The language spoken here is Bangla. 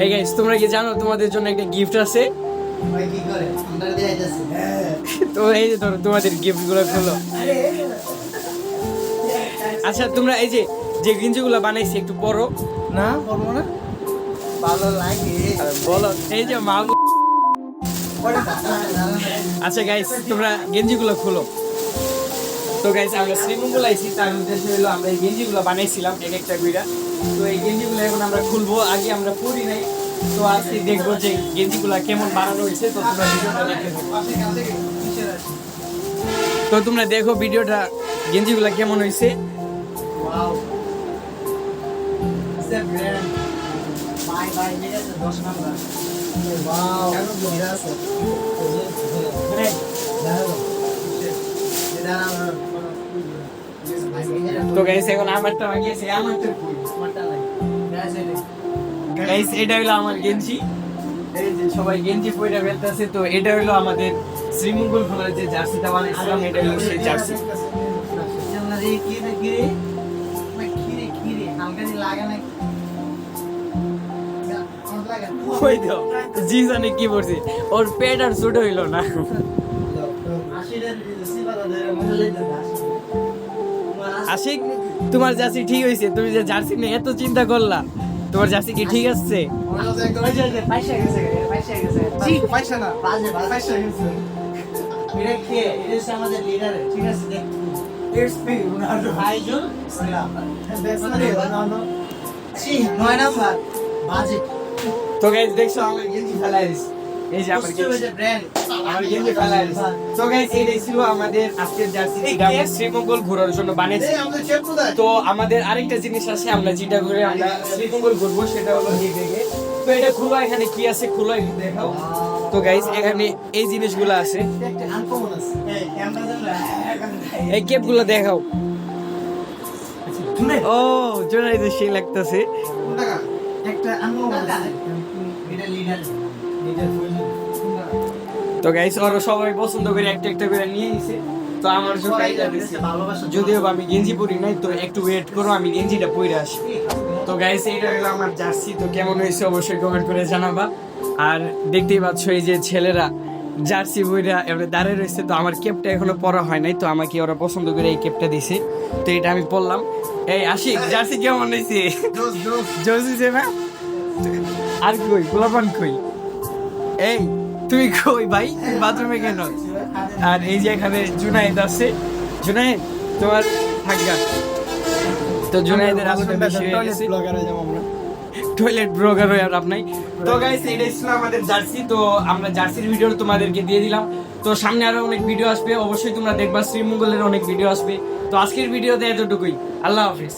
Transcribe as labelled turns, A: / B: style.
A: কি জানো তোমাদের জন্য একটা গিফট আছে? তো এই যে ধরো তোমাদের গিফটগুলো খোলো। আচ্ছা তোমরা এই যে যে গেঞ্জিগুলো বানাইছি একটু পরো।
B: না করব না। ভালো লাগে।
A: বলো এই যে মা আচ্ছা গাইস তোমরা গেঞ্জিগুলো খুলো। তো গাইস আমরা শ্রীমঙ্গল আইছি তার উদ্দেশ্য হলো আমরা এই গেঞ্জিগুলো বানাইছিলাম এক একটা বিড়া তো এই গেঞ্জিগুলো এখন আমরা খুলবো আগে আমরা পরি নাই। তো আজকে দেখব যে গেঞ্জিগুলো কেমন বানানো হয়েছে তো তোমরা ভিডিওটা তো তোমরা দেখো ভিডিওটা গেঞ্জিগুলো কেমন হয়েছে।
B: ওয়াও
A: তো গাইস এখন আমারটা বানিয়েছে আমারটা গাইস এটা হলো আমার গেঞ্জি। এই যে সবাই গেঞ্জি পরে ফেলতেছে তো এটা হলো আমাদের শ্রীমঙ্গল খোলার যে জার্সিটা বানাইছিলাম এটা হলো সেই জার্সি। ওই তো জি জানে কি বলছে ওর পেট আর ছোট হইল না। আশিক তোমার জার্সি ঠিক হয়েছে তুমি যে জার্সি নিয়ে এত চিন্তা করলা তোমার জার্সি কি ঠিক আছে?
B: আমাদের লিডার ঠিক আছে দেখ। ভাইজন নয় নাম্বার। বাজেট
A: তো গাইস দেখছ? আমার গেঞ্জি ফেলাই। এই যে আমার
B: ব্র্যান্ড
A: আমার গেঞ্জি ফেলাই তো গাইস এইটাই ছিল আমাদের আজকের জার্সি যেটা আমরা শ্রীমঙ্গল ঘোরার জন্য বানিয়েছি। তো আমাদের আরেকটা জিনিস আছে আমরা যেটা ঘুরে আমরা শ্রীমঙ্গল ঘুরবো সেটা হলো এই দেখে তো এটা খুলো এখানে কি আছে খুলো দেখাও। তো গাইস এখানে এই জিনিসগুলো আছে।
B: আছে। এই
A: কেপগুলো দেখাও। ও জোনাই তো সেই লাগতেছে।
B: একটা
A: তো গাইস ওরা সবাই পছন্দ করে একটা একটা করে নিয়ে নিছে তো আমার যদিও আমি গেঞ্জি পরি নাই তো একটু ওয়েট করো আমি গেঞ্জিটা পরে আসি তো গাইস এইটা হলো আমার জার্সি। তো কেমন হয়েছে অবশ্যই কমেন্ট করে জানাবা। আর দেখতেই পাচ্ছ এই যে ছেলেরা জার্সি বইরা এবারে দাঁড়িয়ে রয়েছে। তো আমার কেপটা এখনও পরা হয় নাই তো আমাকে ওরা পছন্দ করে এই কেপটা দিছে। তো এটা আমি পরলাম। এই আশিক জার্সি কেমন হয়েছে?
B: জোস জোস।
A: জোস হয়েছে না? আর কই? গোলাপান কই? এই তুই কই ভাই? বাথরুমে কেন? আর এই যে এখানে জুনাইদ আছে। জুনাইদ তোমার থাকগা। তো জুনাইদের আসলে বেশি হয়ে গেছে। টয়লেট ব্লগার হয়ে আর আপনাই তো গাইস এটাই ছিল আমাদের জার্সি। তো আমরা জার্সির ভিডিও তোমাদেরকে দিয়ে দিলাম। তো সামনে আরও অনেক ভিডিও আসবে। অবশ্যই তোমরা দেখবা শ্রীমঙ্গলের অনেক ভিডিও আসবে। তো আজকের ভিডিওতে এতটুকুই। আল্লাহ হাফিজ।